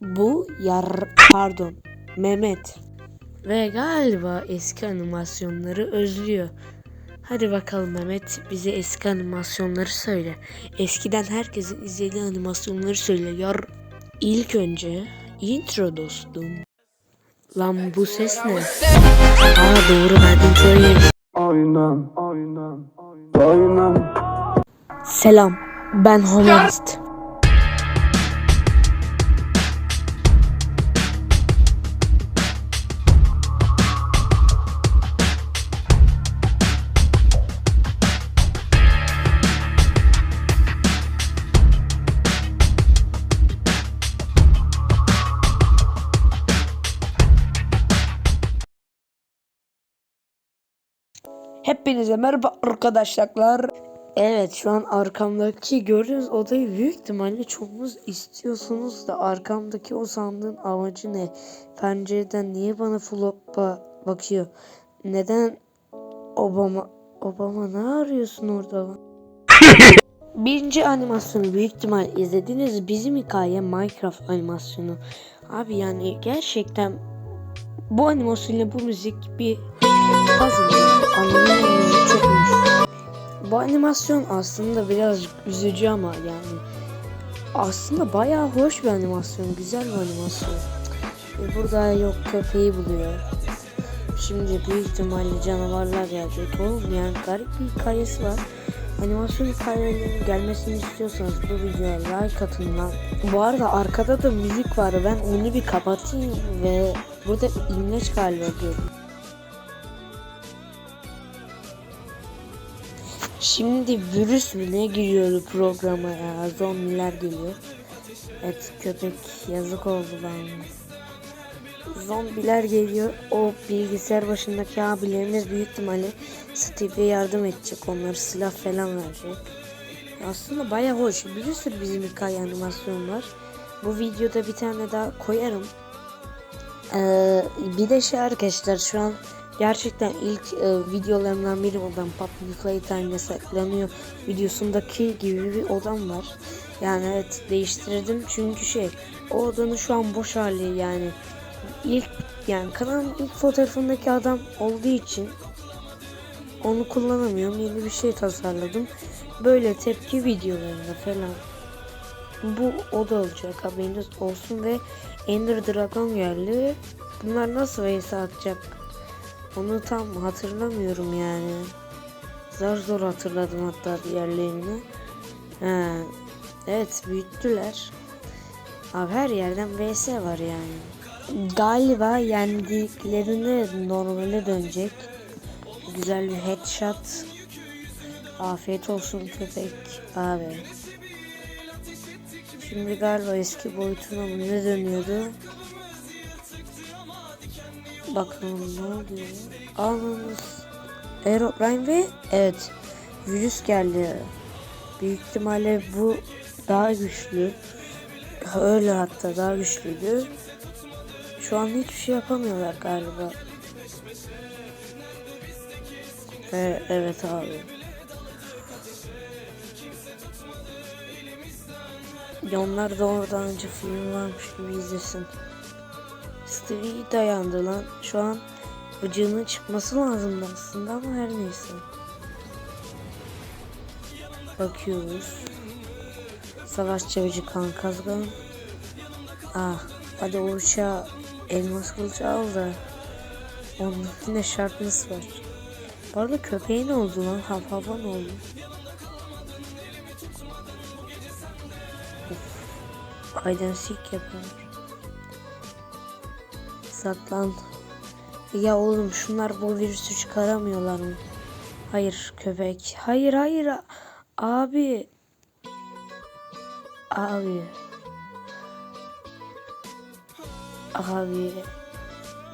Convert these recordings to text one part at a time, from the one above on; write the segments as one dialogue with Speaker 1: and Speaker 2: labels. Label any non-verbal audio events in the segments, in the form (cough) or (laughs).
Speaker 1: Bu yar pardon Mehmet. Ve galiba eski animasyonları özlüyor. Hadi bakalım Mehmet bize eski animasyonları söyle. Eskiden herkesin izlediği animasyonları söyle. Yar ilk önce intro dostum. Lan bu ses ne? Aa doğru ben introyu.
Speaker 2: Aynen, aynen, aynen.
Speaker 1: Selam ben Homerist. Hepinize merhaba arkadaşlar. Evet şu an arkamdaki gördüğünüz odayı büyük ihtimalle çoğunuz istiyorsunuz da arkamdaki o sandığın amacı ne? Pencereden niye bana flop'a bakıyor? Neden Obama Obama ne arıyorsun orada lan? (laughs) Birinci animasyonu büyük ihtimal izlediniz. Bizim hikaye Minecraft animasyonu. Abi yani gerçekten bu animasyonla bu müzik bir puzzle. Anlamıyorum müzik çokmuş. Bu animasyon aslında biraz üzücü ama yani aslında bayağı hoş bir animasyon, güzel bir animasyon. E, Burada yok köpeği buluyor. Şimdi büyük ihtimalle canavarlar gelecek. Oğlum yani garip bir hikayesi var. Animasyon hikayelerinin gelmesini istiyorsanız bu videoya like atın lan. Bu arada arkada da müzik var. Ben onu bir kapatayım ve burada imleç galiba diyorum. Şimdi virüs mü ne giriyordu programa ya zombiler geliyor. Evet köpek yazık oldu bana. Zombiler geliyor. O bilgisayar başındaki abilerimiz büyük ihtimalle Steve'e yardım edecek. Onları silah falan verecek. Aslında baya hoş. Bir sürü bizim hikaye animasyon var. Bu videoda bir tane daha koyarım. Ee, bir de şey arkadaşlar şu an gerçekten ilk e, videolarımdan biri olan Puppy Playtime'de saklanıyor videosundaki gibi bir odam var. Yani evet değiştirdim çünkü şey o odanın şu an boş hali yani ilk yani kanalın ilk fotoğrafındaki adam olduğu için onu kullanamıyorum. Yeni bir şey tasarladım. Böyle tepki videolarında falan bu oda olacak haberiniz olsun ve Ender Dragon geldi. Bunlar nasıl vs atacak? Onu tam hatırlamıyorum yani. Zar zor hatırladım hatta diğerlerini. He. Evet büyüttüler. Abi her yerden vs var yani. Galiba yendiklerinde normale dönecek. Güzel bir headshot. Afiyet olsun köpek abi. Şimdi galiba eski boyutuna mı ne dönüyordu? Bakalım ne oluyor? Almamız Aeroprime ve evet virüs geldi. Büyük ihtimalle bu daha güçlü. Öyle hatta daha güçlüydü. Şu an hiçbir şey yapamıyorlar galiba. E, evet abi. Onlar da oradan önce film varmış gibi izlesin. Stevie dayandı lan. Şu an bıcığının çıkması lazımdı aslında ama her neyse. Bakıyoruz. Savaş çavucu kan kazgan. Ah hadi o uçağı elmas kılıcı al da. Onun yine şartlısı var. Bu arada köpeğe ne oldu lan? Hav hava ne oldu? Hide and seek yapıyor. Saklan. Ya oğlum şunlar bu virüsü çıkaramıyorlar mı? Hayır köpek. Hayır hayır. Abi. Abi. Abi.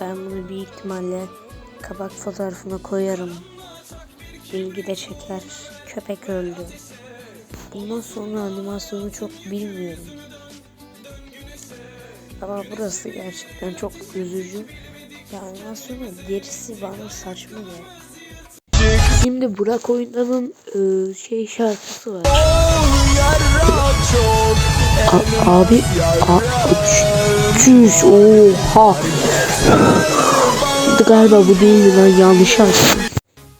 Speaker 1: Ben bunu büyük ihtimalle kabak fotoğrafına koyarım. İlgi de çeker. Köpek öldü. Bundan sonra animasyonu çok bilmiyorum. Ama burası gerçekten çok üzücü. Ya animasyonun gerisi bana saçma ya. Şimdi Burak Oyundan'ın e, şey şarkısı var. A- abi, a- Çüş oha. Galiba bu değildi lan yanlış açtım.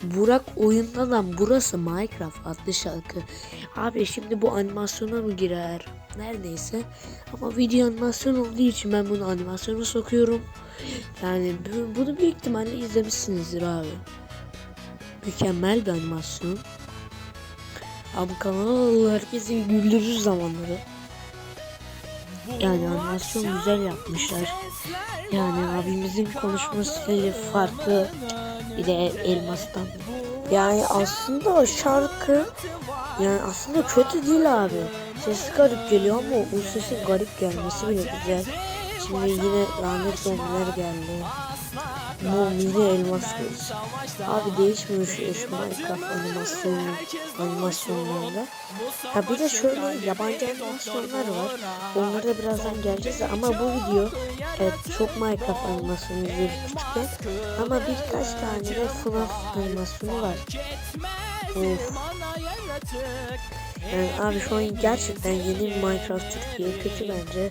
Speaker 1: Burak oyundan burası Minecraft adlı şarkı. Abi şimdi bu animasyona mı girer? Neredeyse. Ama video animasyon olduğu için ben bunu animasyona sokuyorum. Yani bu- bunu büyük ihtimalle izlemişsinizdir abi. Mükemmel bir animasyon. Abi kanal herkesin güldürür zamanları. Yani animasyon güzel yapmışlar. Yani abimizin konuşma stili farklı. Bir de elmastan. Yani aslında o şarkı yani aslında kötü değil abi. Sesi garip geliyor ama o sesin garip gelmesi bile güzel. Şimdi yine lanet zombiler geldi. Mum yine elmas kılıç. Abi değişmiyor şu eş Minecraft animasyonu, animasyonlarında. Ha bir de şöyle yabancı animasyonlar var. Onlara da birazdan geleceğiz ama bu video evet çok Minecraft animasyonu izliyoruz küçükken. Ama birkaç tane de FNAF animasyonu var. Of. Yani abi şu an gerçekten yeni Minecraft Türkiye kötü bence.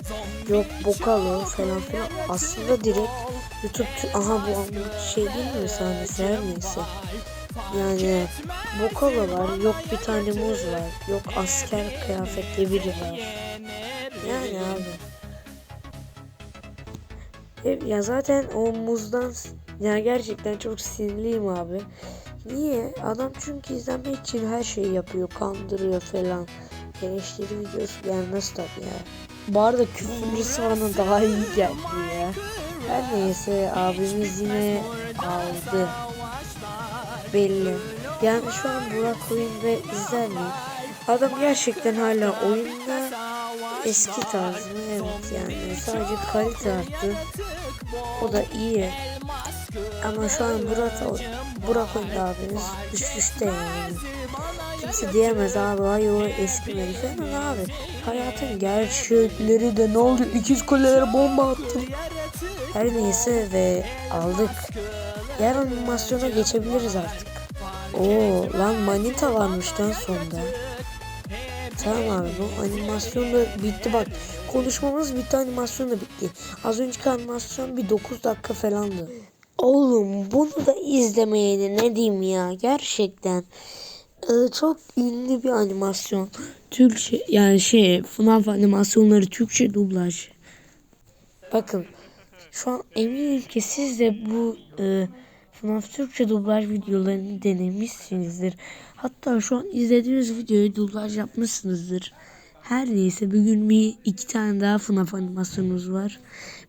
Speaker 1: Yok Bokalo falan filan. Aslında direkt YouTube aha bu şey değil mi sahnesi her neyse. Yani Bokalo var. Yok bir tane muz var. Yok asker kıyafetli biri var. Yani abi. Ya zaten o muzdan ya gerçekten çok sinirliyim abi. Niye? Adam çünkü izlenmek için her şeyi yapıyor. Kandırıyor falan. Eleştiri videosu gelmez tabii ya. Bu arada küfürlüsü bana daha iyi geldi ya. Her neyse abimiz yine aldı. Belli. Yani şu an Burak oyunda izler mi? Adam gerçekten hala oyunda eski tarzı? Evet yani sadece kalite arttı. O da iyi. Ama şu an Burak, Burak oyunda abimiz düşüşte yani. Kimse diyemez abi ay o eskimedi falan abi. Hayatın gerçekleri de ne oldu? İkiz kulelere bomba attım. Her neyse ve aldık. Diğer animasyona geçebiliriz artık. Oo lan manita varmış lan sonda. Tamam abi bu animasyon da bitti bak. Konuşmamız bitti animasyon da bitti. Az önceki animasyon bir 9 dakika falandı. Oğlum bunu da izlemeyeni ne diyeyim ya gerçekten. Ee, çok ünlü bir animasyon. Türkçe yani şey FNAF animasyonları Türkçe dublaj. Bakın şu an eminim ki siz de bu e, FNAF Türkçe dublaj videolarını denemişsinizdir. Hatta şu an izlediğiniz videoyu dublaj yapmışsınızdır. Her neyse bugün bir iki tane daha FNAF animasyonumuz var.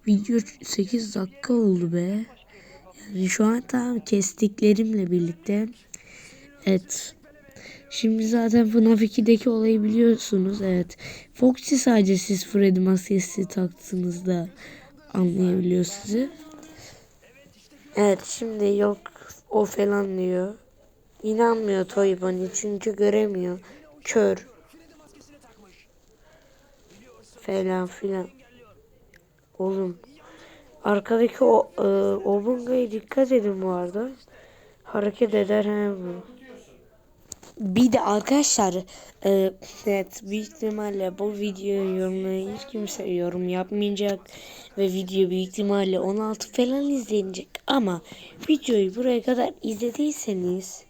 Speaker 1: Video 8 dakika oldu be. Şu an tam kestiklerimle birlikte. Evet. Şimdi zaten FNAF 2'deki olayı biliyorsunuz. Evet. Foxy sadece siz Freddy maskesi taktığınızda anlayabiliyor sizi. Evet şimdi yok o falan diyor. İnanmıyor Toy Bunny çünkü göremiyor. Kör. Falan filan. Oğlum. Arkadaki o e, Obunga'ya dikkat edin bu arada. Hareket eder he bu. Bir de arkadaşlar e, evet büyük ihtimalle bu videoyu yorumlayan hiç kimse yorum yapmayacak ve video büyük ihtimalle 16 falan izlenecek ama videoyu buraya kadar izlediyseniz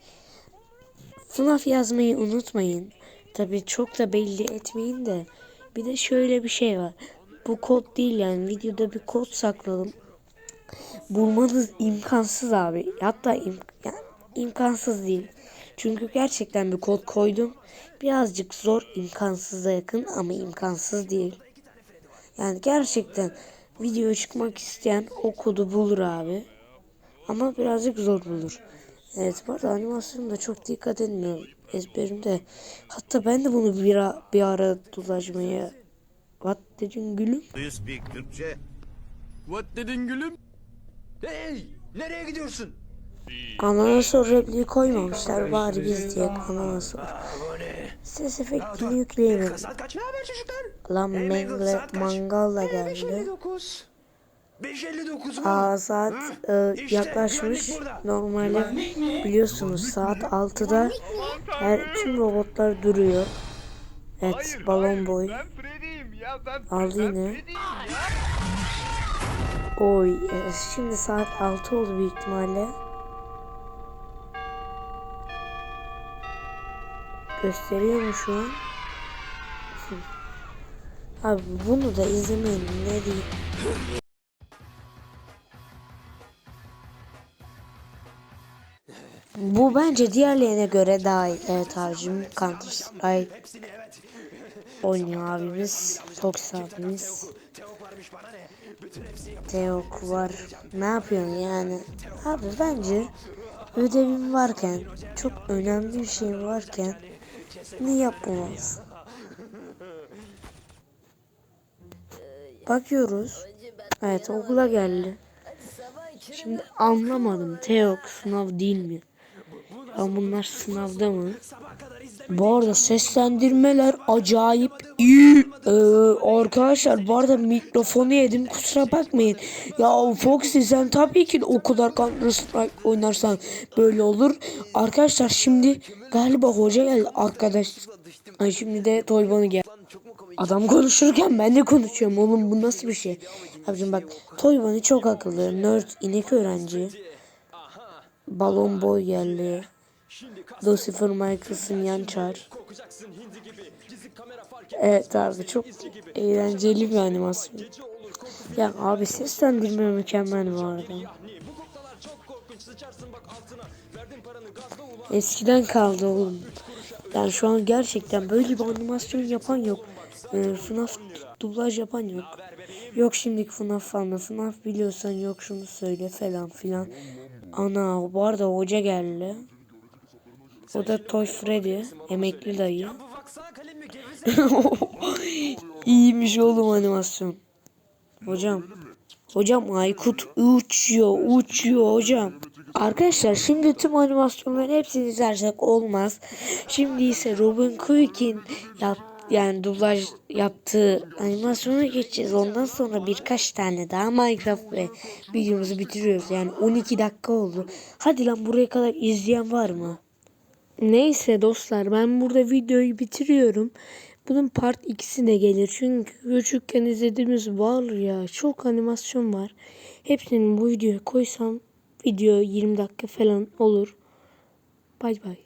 Speaker 1: FNAF yazmayı unutmayın. Tabi çok da belli etmeyin de bir de şöyle bir şey var. Bu kod değil yani videoda bir kod sakladım. Bulmanız imkansız abi. Hatta im yani imkansız değil. Çünkü gerçekten bir kod koydum. Birazcık zor, imkansıza yakın ama imkansız değil. Yani gerçekten video çıkmak isteyen o kodu bulur abi. Ama birazcık zor bulur. Evet bu arada animasyonda çok dikkat etmiyorum ezberimde. Hatta ben de bunu bir, ara, bir ara dolaşmaya What dedin gülüm?
Speaker 3: Do you speak Türkçe?
Speaker 4: What dedin gülüm? Hey! Nereye gidiyorsun?
Speaker 1: Anana sor repliği koymamışlar bari biz diye anana sor. Ses efektini yükleyemedim.
Speaker 4: Saat kaç? Ne haber çocuklar?
Speaker 1: Lan
Speaker 4: Hey, Mangle,
Speaker 1: Mangle
Speaker 4: saat kaç?
Speaker 1: Mangal da
Speaker 4: Hey,
Speaker 1: geldi.
Speaker 4: 5.59. 5.59 mu?
Speaker 1: Aa saat e,
Speaker 4: İşte
Speaker 1: yaklaşmış. Normalde biliyorsunuz saat 6'da her tüm robotlar duruyor. Evet balon boy.
Speaker 5: Ben
Speaker 1: Aldı yine. Oy e, şimdi saat 6 oldu büyük ihtimalle. Gösteriyor mu şu an? Abi bunu da izlemeyin ne diyeyim. Bu bence diğerlerine göre daha iyi. Evet abicim Counter Strike oynuyor abimiz. Fox abimiz. Teok var. Ne yapıyorsun yani? Abi bence ödevim varken, çok önemli bir şeyim varken ne yapmamalısın? Bakıyoruz. Evet okula geldi. Şimdi anlamadım. Teok sınav değil mi? Ya bunlar sınavda mı? Bu arada seslendirmeler acayip iyi. Ee, arkadaşlar bu arada mikrofonu yedim kusura bakmayın. Ya Foxy sen tabii ki de o kadar Counter Strike oynarsan böyle olur. Arkadaşlar şimdi galiba hoca geldi arkadaş. Ay şimdi de Toyban'ı geldi. Adam konuşurken ben de konuşuyorum oğlum bu nasıl bir şey? Abicim bak Toyban'ı çok akıllı. Nerd inek öğrenci. Balon boy geldi. Lucifer Michaels'ın yan çar. Evet abi çok eğlenceli bir animasyon. Ya abi seslendirme mükemmel bu arada. Eskiden kaldı oğlum. Yani şu an gerçekten böyle bir animasyon yapan yok. Ee, FNAF dublaj yapan yok. Yok şimdiki FNAF falan. FNAF biliyorsan yok şunu söyle falan filan. Ana bu arada hoca geldi. O da Toy Freddy. Emekli dayı. (laughs) İyiymiş oğlum animasyon. Hocam. Hocam Aykut uçuyor, uçuyor hocam. Arkadaşlar şimdi tüm animasyonların hepsini izlersek olmaz. Şimdi ise Robin Quick'in yap, yani dublaj yaptığı animasyona geçeceğiz. Ondan sonra birkaç tane daha Minecraft ve videomuzu bitiriyoruz. Yani 12 dakika oldu. Hadi lan buraya kadar izleyen var mı? Neyse dostlar ben burada videoyu bitiriyorum. Bunun part 2'si de gelir. Çünkü küçükken izlediğimiz var ya çok animasyon var. Hepsini bu videoya koysam video 20 dakika falan olur. Bay bay.